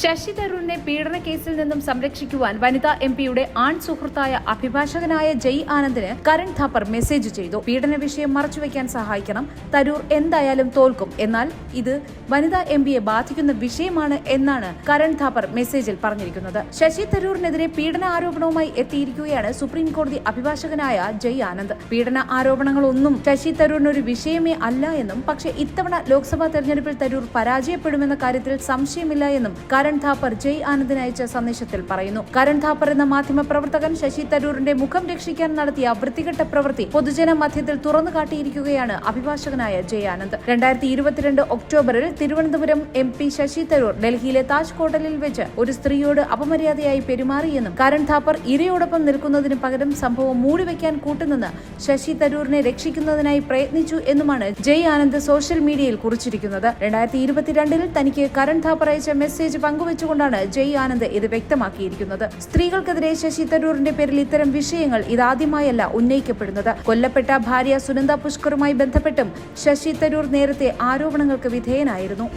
ശശി തരൂരിനെ പീഡന കേസിൽ നിന്നും സംരക്ഷിക്കുവാൻ വനിതാ എം പിയുടെ ആൺ സുഹൃത്തായ അഭിഭാഷകനായ ജയ് ആനന്ദിന് കരൺ ഥാപ്പർ മെസ്സേജ് ചെയ്തു. പീഡന വിഷയം മറച്ചുവെക്കാൻ സഹായിക്കണം. തരൂർ എന്തായാലും തോൽക്കും. എന്നാൽ ഇത് വനിതാ എം പിയെ ബാധിക്കുന്ന വിഷയമാണ് എന്നാണ് കരൺ ഥാപ്പർ മെസ്സേജിൽ പറഞ്ഞിരിക്കുന്നത്. ശശി തരൂരിനെതിരെ പീഡന ആരോപണവുമായി എത്തിയിരിക്കുകയാണ് സുപ്രീം കോടതി അഭിഭാഷകനായ ജയ് ആനന്ദ്. പീഡന ആരോപണങ്ങളൊന്നും ശശി തരൂറിനൊരു വിഷയമേ അല്ല എന്നും പക്ഷേ ഇത്തവണ ലോക്സഭാ തെരഞ്ഞെടുപ്പിൽ തരൂർ പരാജയപ്പെടുമെന്ന കാര്യത്തിൽ സംശയമില്ല എന്നും കരൺ ഥാപ്പർ ജയ് ആനന്ദിന് അയച്ച സന്ദേശത്തിൽ പറയുന്നു. കരൺ ഥാപ്പർ എന്ന മാധ്യമ പ്രവർത്തകൻ ശശി തരൂരിന്റെ മുഖം രക്ഷിക്കാൻ നടത്തിയ വൃത്തികെട്ട പ്രവൃത്തി പൊതുജന മധ്യത്തിൽ തുറന്നു കാട്ടിയിരിക്കുകയാണ് അഭിഭാഷകനായ ജയ് ആനന്ദ്. രണ്ടായിരത്തി ഇരുപത്തിരണ്ട് ഒക്ടോബറിൽ തിരുവനന്തപുരം എം പി ശശി തരൂർ ഡൽഹിയിലെ താജ് ഹോട്ടലിൽ വെച്ച് ഒരു സ്ത്രീയോട് അപമര്യാദയായി പെരുമാറിയെന്നും കരൺ ഥാപ്പർ ഇരയോടൊപ്പം നിൽക്കുന്നതിന് പകരം സംഭവം മൂടിവെക്കാൻ കൂട്ടുനിന്ന് ശശി തരൂരിനെ രക്ഷിക്കുന്നതിനായി പ്രയത്നിച്ചു എന്നുമാണ് ജയ് ആനന്ദ് സോഷ്യൽ മീഡിയയിൽ കുറിച്ചിരിക്കുന്നത്. രണ്ടായിരത്തി ഇരുപത്തിരണ്ടിൽ തനിക്ക് കരൺ ഥാപ്പർ അയച്ച മെസ്സേജ് പങ്കുവച്ചുകൊണ്ടാണ് ജയ് ആനന്ദ് ഇത് വ്യക്തമാക്കിയിരിക്കുന്നത്. സ്ത്രീകൾക്കെതിരെ ശശി തരൂറിന്റെ പേരിൽ ഇത്തരം വിഷയങ്ങൾ ഇതാദ്യമായല്ല ഉന്നയിക്കപ്പെടുന്നത്. കൊല്ലപ്പെട്ട ഭാര്യ സുനന്ദ പുഷ്കറുമായി ബന്ധപ്പെട്ടും ശശി തരൂർ നേരത്തെ ആരോപണങ്ങൾക്ക് വിധേയനായിരുന്നു.